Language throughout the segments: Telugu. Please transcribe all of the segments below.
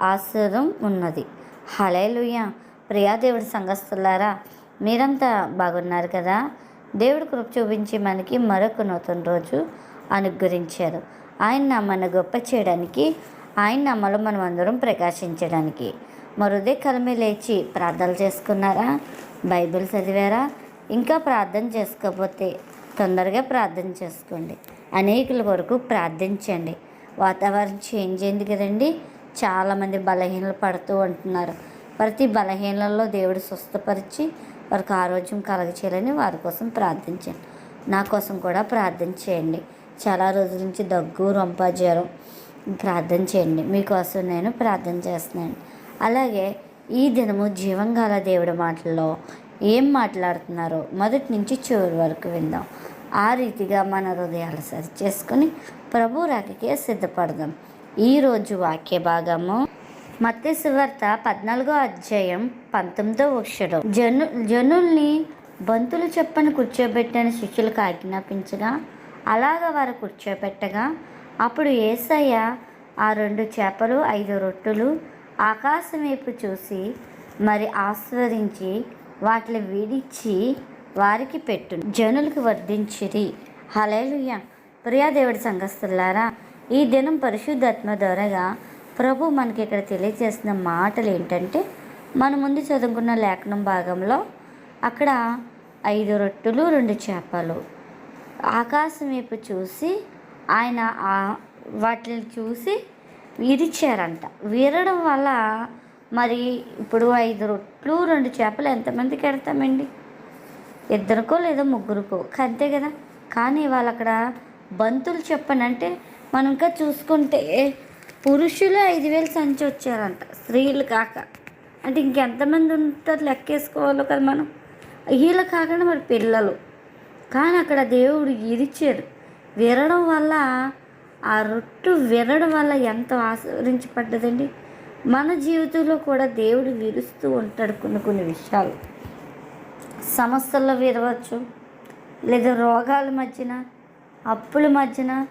ఆశ్రదం ఉన్నది. హలేలుయ ప్రియా దేవుడి సంఘస్థులారా మీరంతా బాగున్నారు కదా? దేవుడు కృప చూపించి మనకి మరొక నూతన రోజు అనుగ్రహించారు. ఆయన మన గొప్ప చేయడానికి ఆయన నామలో మనం అందరం ప్రకాశించడానికి. మరుదే కలమే లేచి ప్రార్థనలు చేసుకున్నారా? బైబిల్ చదివారా? ఇంకా ప్రార్థన చేసుకోకపోతే తొందరగా ప్రార్థన చేసుకోండి. అనేకుల వరకు ప్రార్థించండి. వాతావరణం చేంజ్ అయింది కదండి. చాలామంది బలహీనలు పడుతూ ఉంటున్నారు. ప్రతి బలహీనలలో దేవుడు స్వస్థపరిచి వారికి ఆరోగ్యం కలగచేయాలని వారి కోసం ప్రార్థించండి. నా కోసం కూడా ప్రార్థన చేయండి. చాలా రోజుల నుంచి దగ్గు రొంప జ్వరం ప్రార్థన చేయండి. మీకోసం నేను ప్రార్థన చేస్తున్నాను. అలాగే ఈ దినము జీవంగాల దేవుడి మాటల్లో ఏం మాట్లాడుతున్నారో మొదటి నుంచి చివరి వరకు విందాం. ఆ రీతిగా మన హృదయాలు సరి చేసుకుని ప్రభు రాకకే సిద్ధపడదాం. ఈరోజు వాక్య భాగము మత్స్యవార్త పద్నాలుగో అధ్యాయం పంతొమ్మిదో వక్షడం జను జనుల్ని బంతులు చెప్పని కూర్చోబెట్టిన శిష్యులకు ఆజ్ఞాపించగా అలాగ వారు కూర్చోబెట్టగా అప్పుడు ఏసయ్య ఆ రెండు చేపలు ఐదు రొట్టెలు ఆకాశం వైపు చూసి మరి ఆస్వాదించి వాటిని విడిచి వారికి పెట్టు జనులకు వర్ధించిరి. హలేలుయ ప్రియాదేవుడి సంఘస్తులారా ఈ దినం పరిశుద్ధాత్మ ద్వారాగా ప్రభు మనకి ఇక్కడ తెలియజేస్తున్న మాటలు ఏంటంటే మన ముందు చదువుకున్న లేఖనం భాగంలో అక్కడ ఐదు రొట్టెలు రెండు చేపలు. ఆకాశం వైపు చూసి ఆయన వాటిని చూసి విరిచారంట. విరడం వల్ల మరి ఇప్పుడు ఐదు రొట్లు రెండు చేపలు ఎంతమందికి ఎడతామండి? ఇద్దరికో లేదా ముగ్గురుకో. అంతే కదా? కానీ వాళ్ళు అక్కడ బంతులు చెప్పనంటే మనం ఇంకా చూసుకుంటే పురుషులు ఐదు వేలు సంచి వచ్చారంట స్త్రీలు కాక. అంటే ఇంకెంతమంది ఉంటారు లెక్కేసుకోవాలో కదా మనం. వీళ్ళు కాకుండా మరి పిల్లలు. కానీ అక్కడ దేవుడు ఇరిచారు విరడం వల్ల ఆ రొట్టు విరడం వల్ల ఎంత ఆశీర్వదించబడ్డదండి. మన జీవితంలో కూడా దేవుడు విరుస్తూ ఉంటాడు కొన్ని కొన్ని విషయాలు. సమస్యల్లో విరవచ్చు లేదా రోగాల మధ్యన అప్పుల మధ్యన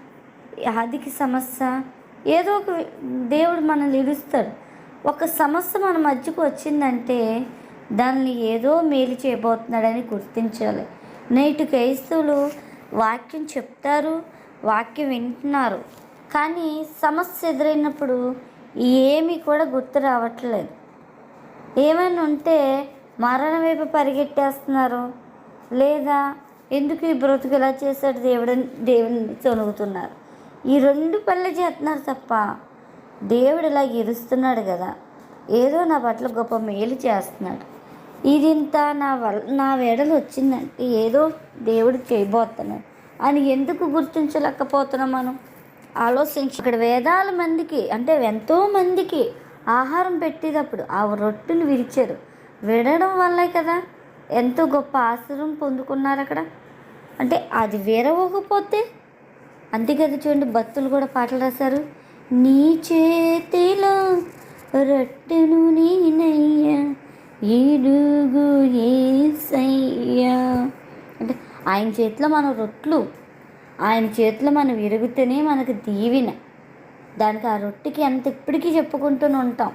ఆర్థిక సమస్య. ఏదో ఒక దేవుడు మనల్ని ఇరుస్తాడు ఒక సమస్య మన మధ్యకు వచ్చిందంటే దాన్ని ఏదో మేలు చేయబోతున్నాడని గుర్తించాలి. నేటి క్రైస్తవులు వాక్యం చెప్తారు వాక్యం వింటున్నారు. కానీ సమస్య ఎదురైనప్పుడు ఏమీ కూడా గుర్తు రావట్లేదు. ఏమైనా ఉంటే మరణం వైపు పరిగెట్టేస్తున్నారు లేదా ఎందుకు ఈ బ్రతుకు ఇలా చేశాడు దేవుడిని దేవుని తొనుగుతున్నారు ఈ రెండు పనులు చేస్తున్నారు తప్ప దేవుడు ఇలా ఇరుస్తున్నాడు కదా. ఏదో నా పట్ల గొప్ప మేలు చేస్తున్నాడు. ఇది ఇంత నా వల్ల నా వేడలు వచ్చిందంటే ఏదో దేవుడు చేయబోతున్నాడు. అని ఎందుకు గుర్తించలేకపోతున్నాం మనం? ఆలోచించి ఇక్కడ వేదాల మందికి అంటే ఎంతో మందికి ఆహారం పెట్టేటప్పుడు ఆ రొట్టెలు విరిచారు. విడడం వల్లే కదా ఎంతో గొప్ప ఆశ్రయం పొందుకున్నారు అక్కడ. అంటే అది విరవకపోతే అంతే కదా చూడండి భక్తులు కూడా పాటలు రాశారు. నీ చేతిలో రొట్టెను నేనయ్యా ఏడుగు ఏసయ్యా. అంటే ఆయన చేతిలో మన రొట్లు ఆయన చేతిలో మనం విరిగితేనే మనకు దీవెన. దానికి ఆ రొట్టెకి ఎంత ఇప్పటికీ చెప్పుకుంటూనే ఉంటాం.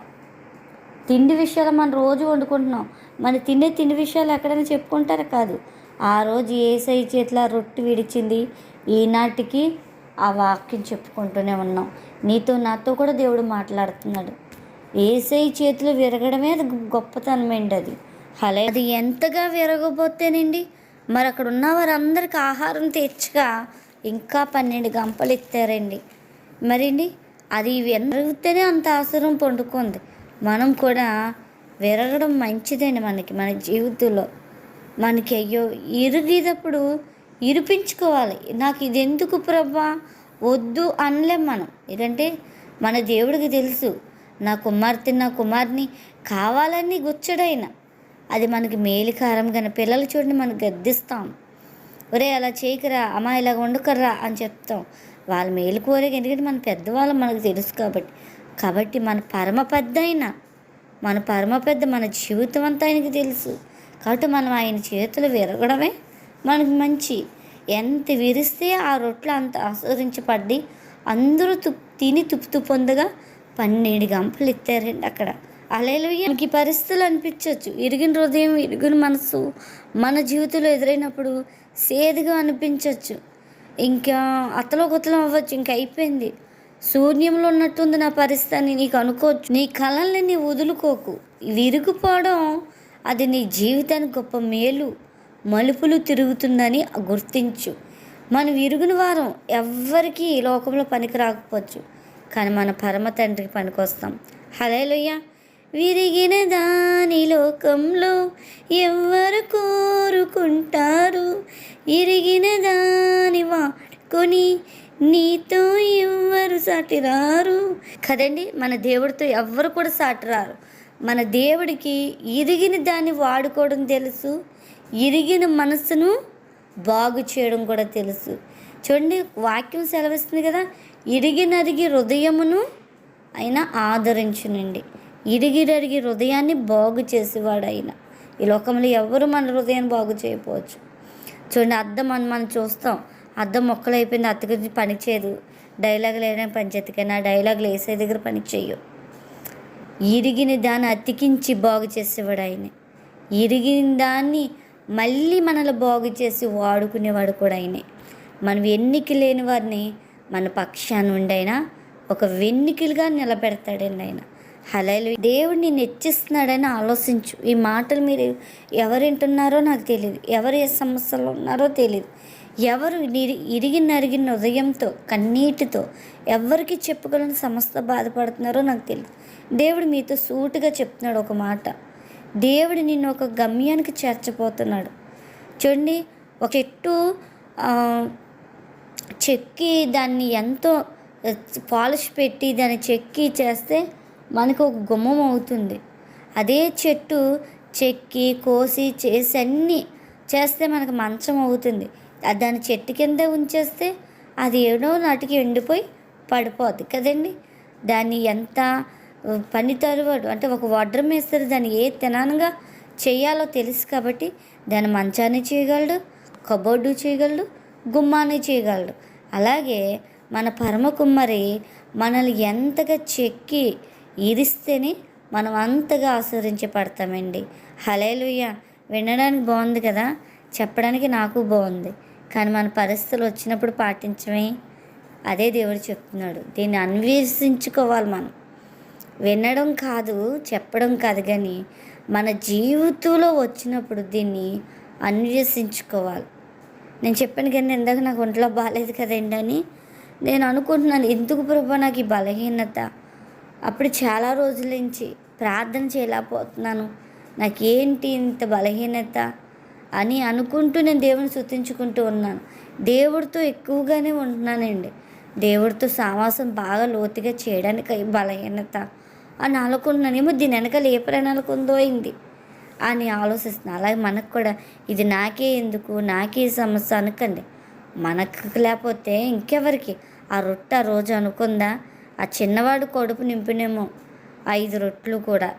తిండి విషయాలు మనం రోజు వండుకుంటున్నాం. మన తినే తిండి విషయాలు ఎక్కడైనా చెప్పుకుంటారా? కాదు. ఆ రోజు ఏసై చేతిలో ఆ రొట్టె విడిచింది. ఈనాటికి ఆ వాక్యం చెప్పుకుంటూనే ఉన్నాం. నీతో నాతో కూడా దేవుడు మాట్లాడుతున్నాడు. ఏసై చేతులు విరగడమే అది గొప్పతనమండి అది. హలే అది ఎంతగా విరగబోతేనండి. మరి అక్కడ ఉన్న వారందరికి ఆహారం తెచ్చగా ఇంకా పన్నెండు గంపలు ఎత్తారండి. మరండి అది విరగితేనే అంత ఆసురం పండుకుంది మనం కూడా విరగడం మంచిదండి మనకి మన జీవితంలో. మనకి అయ్యో ఇరిగేటప్పుడు ఇరిపించుకోవాలి. నాకు ఇది ఎందుకు ప్రభా? వద్దు అనలేం మనం. ఎందుకంటే మన దేవుడికి తెలుసు నా కుమార్తె నా కుమార్ని కావాలని గుచ్చడైన. అది మనకి మేలుకారం కానీ పిల్లలు చూడండి మనం గద్దిస్తాం. ఒరే అలా చేయకురా అమ్మా ఇలా వండుకర్రా అని చెప్తాం. వాళ్ళ మేలు కోరిక ఎందుకంటే మన పెద్దవాళ్ళు మనకు తెలుసు కాబట్టి. కాబట్టి మన పరమ పెద్ద అయిన మన పరమ పెద్ద మన జీవితం అంతా ఆయనకి తెలుసు. కాబట్టి మనం ఆయన చేతులు విరగడమే మనకు మంచి. ఎంత విరిస్తే ఆ రొట్లు అంత ఆస్వాదించబడి అందరూ తుప్ తిని తుప్పు పొందగా పన్నెండు గంపలు ఎత్తారండి అక్కడ. అలెలుయ్య మనకి ఈ పరిస్థితులు అనిపించవచ్చు ఇరిగిన హృదయం ఇరిగిన మనసు మన జీవితంలో ఎదురైనప్పుడు సేదుగా అనిపించవచ్చు ఇంకా అతలో కొత్తలం అవ్వచ్చు ఇంకా అయిపోయింది. శూన్యంలో ఉన్నట్టుంది నా పరిస్థితి అని నీకు అనుకోవచ్చు. నీ కళల్ని నీ వదులుకోకు. విరిగిపోవడం అది నీ జీవితానికి గొప్ప మేలు. మలుపులు తిరుగుతుందని గుర్తించు. మనం విరుగుని వారం ఎవ్వరికీ ఈ లోకంలో పనికి రాకపోవచ్చు. కానీ మన పరమ తండ్రికి పనికొస్తాం. హలేలుయ్య విరిగిన దాని లోకంలో ఎవ్వరు కోరుకుంటారు. ఇరిగిన దాని వాడుకొని నీతో ఎవ్వరు సాటిరారు. కదండి మన దేవుడితో ఎవ్వరు కూడా సాటిరారు. మన దేవుడికి ఇరిగిన దాన్ని వాడుకోవడం తెలుసు ఇరిగిన మనసును బాగు చేయడం కూడా తెలుసు. చూడండి వాక్యం సెలవిస్తుంది కదా ఇరిగినరిగి హృదయమును ఆయన ఆదరించునండి. ఇరిగిరరిగి హృదయాన్ని బాగు చేసేవాడు ఆయన. ఈ లోకంలో ఎవరు మన హృదయాన్ని బాగు చేయకపోవచ్చు. చూడండి అద్దం అని మనం చూస్తాం అద్దం మొక్కలు అయిపోయింది అత్తకి పని చేయదు డైలాగులు వేయడం పంచాయతీకైనా డైలాగులు వేసే దగ్గర పని చేయవు ఇరిగిన దాన్ని అతికించి బాగు చేసేవాడు ఆయన. ఇరిగిన దాన్ని మళ్ళీ మనల్ని బాగు చేసి వాడుకునేవాడు కూడా ఆయనే. మనం ఎన్నిక లేని వారిని మన పక్షాన్ని ఉండైనా ఒక వెన్నికలుగా నిలబెడతాడండి ఆయన. హలైలు దేవుడిని నెచ్చిస్తున్నాడని ఆలోచించు. ఈ మాటలు మీరు ఎవరు వింటున్నారో నాకు తెలియదు ఎవరు ఏ సమస్యలు ఉన్నారో తెలియదు ఎవరు నిరి ఇరిగి నరిగిన హృదయంతో కన్నీటితో ఎవరికి చెప్పుకోలేని సమస్త బాధపడుతున్నారో నాకు తెలియదు దేవుడు మీతో సూటుగా చెప్తున్నాడు ఒక మాట. దేవుడు నిన్ను ఒక గమ్యానికి చేర్చబోతున్నాడు. చూడండి ఒక చెట్టు చెక్కి దాన్ని ఎంతో పాలిష్ పెట్టి దాన్ని చెక్కి చేస్తే మనకు ఒక గుమ్మం అవుతుంది. అదే చెట్టు చెక్కి కోసి చేసి అన్నీ చేస్తే మనకు మంచం అవుతుంది. దాన్ని దాని చెట్టు కింద ఉంచేస్తే అది ఏడో నాటికి ఎండిపోయి పడిపోద్ది కదండి. దాన్ని ఎంత పని తరువాడు అంటే ఒక వడ్రం వేస్తారు దాన్ని ఏ తినానుగా చేయాలో తెలుసు కాబట్టి దాని మంచాన్ని చేయగలడు కబోర్డు చేయగలడు గుమ్మాన్ని చేయగలడు. అలాగే మన పరమ కుమ్మరి మనల్ని ఎంతగా చెక్కి ఇరిస్తేనే మనం అంతగా ఆస్వాదించబడతామండి హలేలుయ్య వినడానికి బాగుంది కదా? చెప్పడానికి నాకు బాగుంది. కానీ మన పరిస్థితులు వచ్చినప్పుడు పాటించమే. అదే దేవుడు చెప్తున్నాడు. దీన్ని అన్వేషించుకోవాలి మనం. వినడం కాదు చెప్పడం కాదు కానీ మన జీవితంలో వచ్చినప్పుడు దీన్ని అన్వేషించుకోవాలి. నేను చెప్పాను కానీ ఇందాక నాకు ఒంట్లో బాగాలేదు కదండి అని. నేను అనుకుంటున్నాను ఎందుకు ప్రభా నాకు ఈ బలహీనత? అప్పుడు చాలా రోజుల నుంచి ప్రార్థన చేయలేకపోతున్నాను. నాకేంటి ఇంత బలహీనత అని అనుకుంటూ నేను దేవుని శృతించుకుంటూ ఉన్నాను. దేవుడితో ఎక్కువగానే ఉంటున్నానండి. దేవుడితో సావాసం బాగా లోతుగా చేయడానికి బలహీనత. అని అనుకున్నానేమో దీని వెనకాల ఏ ప్రణాళిక ఉందో అయింది. అని ఆలోచిస్తున్నాను అలాగే మనకు కూడా ఇది నాకే ఎందుకు? నాకే సమస్య అనకండి. మనకు లేకపోతే ఇంకెవరికి? ఆ రొట్టె ఆ రోజు అనుకుందా? ఆ చిన్నవాడు కడుపు నింపినేమో. ఐదు రొట్లు కూడా.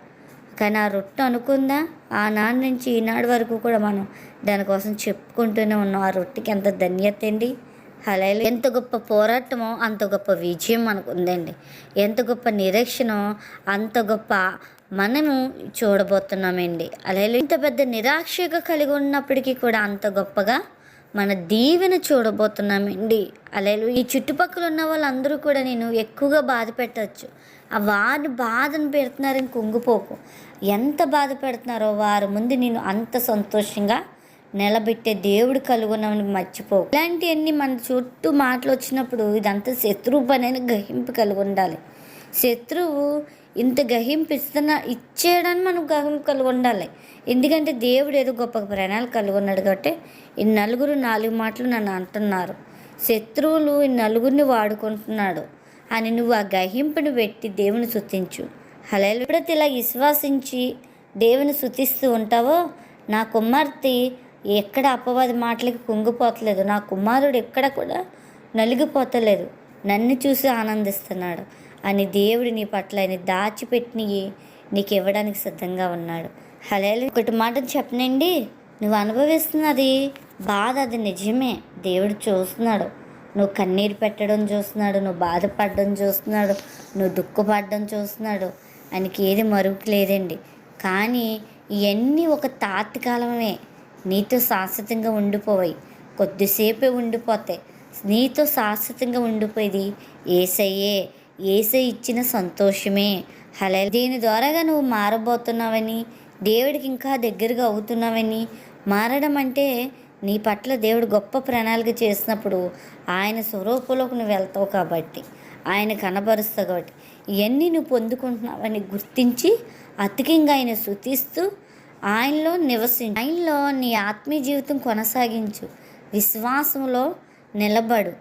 కానీ ఆ రొట్టె అనుకుందా? ఆనాడు నుంచి ఈనాడు వరకు కూడా మనం దానికోసం చెప్పుకుంటూనే ఉన్నాం. ఆ రొట్టెకి ఎంత ధన్యత అండి. హలేలు. ఎంత గొప్ప పోరాటమో అంత గొప్ప విజయం మనకు ఉందండి. ఎంత గొప్ప నిరీక్షణో అంత గొప్ప మనము చూడబోతున్నామండి. అలా ఇంత పెద్ద నిరాక్షగా కలిగి ఉన్నప్పటికీ కూడా అంత గొప్పగా మన దీవెన చూడబోతున్నామండి. అలేలు ఈ చుట్టుపక్కల ఉన్న వాళ్ళందరూ కూడా నేను ఎక్కువగా బాధ పెట్టచ్చు. ఆ వారిని బాధను పెడుతున్నారని కుంగిపోకు. ఎంత బాధ పెడుతున్నారో వారి ముందు నేను అంత సంతోషంగా నిలబెట్టే దేవుడు కలుగున్నామని మర్చిపో. ఇలాంటివన్నీ మన చుట్టూ మాటలు వచ్చినప్పుడు ఇదంతా శత్రువు పనైన గహింపు కలిగి ఉండాలి. శత్రువు ఇంత గహింపు ఇస్తున్న ఇచ్చేయడానికి మనం గహింపు కలిగి ఉండాలి. ఎందుకంటే దేవుడు ఏదో గొప్ప ప్రణాళిక కలిగి ఉన్నాడు కాబట్టి ఈ నలుగురు నాలుగు మాటలు నన్ను అంటున్నారు. శత్రువులు ఈ నలుగురిని వాడుకుంటున్నాడు అని నువ్వు ఆ గహింపుని పెట్టి దేవుని శుతించు అలా ఎప్పుడైతే ఇలా విశ్వాసించి దేవుని శుతిస్తూ ఉంటావో నా కుమార్తె ఎక్కడ అపవాది మాటలకి కుంగిపోతలేదు. నా కుమారుడు ఎక్కడ కూడా నలిగిపోతలేదు. నన్ను చూసి ఆనందిస్తున్నాడు. అని దేవుడు నీ పట్ల ఆయన దాచిపెట్టినవి నీకు ఇవ్వడానికి సిద్ధంగా ఉన్నాడు. హలే ఒకటి మాట చెప్పనండి. నువ్వు అనుభవిస్తున్నది బాధ అది నిజమే. దేవుడు చూస్తున్నాడు. నువ్వు కన్నీరు పెట్టడం చూస్తున్నాడు. నువ్వు బాధపడడం చూస్తున్నాడు. నువ్వు దుఃఖపడడం చూస్తున్నాడు. ఆయనకి ఏది మరుపు లేదండి. కానీ ఇవన్నీ ఒక తాత్కాలమే నీతో శాశ్వతంగా ఉండిపోవాయి కొద్దిసేపే ఉండిపోతాయి. నీతో శాశ్వతంగా ఉండిపోయేది ఏసయ్యే. ఏసై ఇచ్చిన సంతోషమే. హలే దీని ద్వారాగా నువ్వు మారబోతున్నావని దేవుడికి ఇంకా దగ్గరగా అవుతున్నావని మారడం అంటే నీ పట్ల దేవుడు గొప్ప ప్రణాళిక చేసినప్పుడు ఆయన స్వరూపంలోకి నువ్వు వెళ్తావు కాబట్టి ఆయన కనబరుస్తావు కాబట్టి ఇవన్నీ నువ్వు పొందుకుంటున్నావని గుర్తించి అతికింగా ఆయన శుతిస్తూ ఆయనలో నివసించు. ఆయనలో నీ ఆత్మీయ జీవితం కొనసాగించు. విశ్వాసంలో నిలబడు.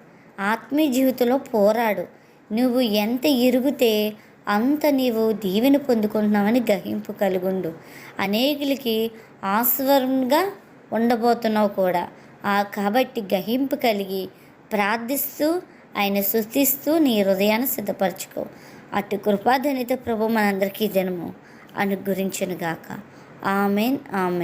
ఆత్మీయ జీవితంలో పోరాడు. నువ్వు ఎంత ఇరుగుతే అంత నీవు దీవెన పొందుకుంటున్నావని గ్రహింపు కలుగుండు. అనేకులకి ఆస్వరంగా ఉండబోతున్నావు కూడా. ఆ కాబట్టి గ్రహింపు కలిగి ప్రార్థిస్తూ ఆయన శుద్ధిస్తూ నీ హృదయాన్ని సిద్ధపరచుకో. అటు కృపాధనిత ప్రభు మనందరికీ దినము. అనుగురించను గాక ആമേൻ ആമേൻ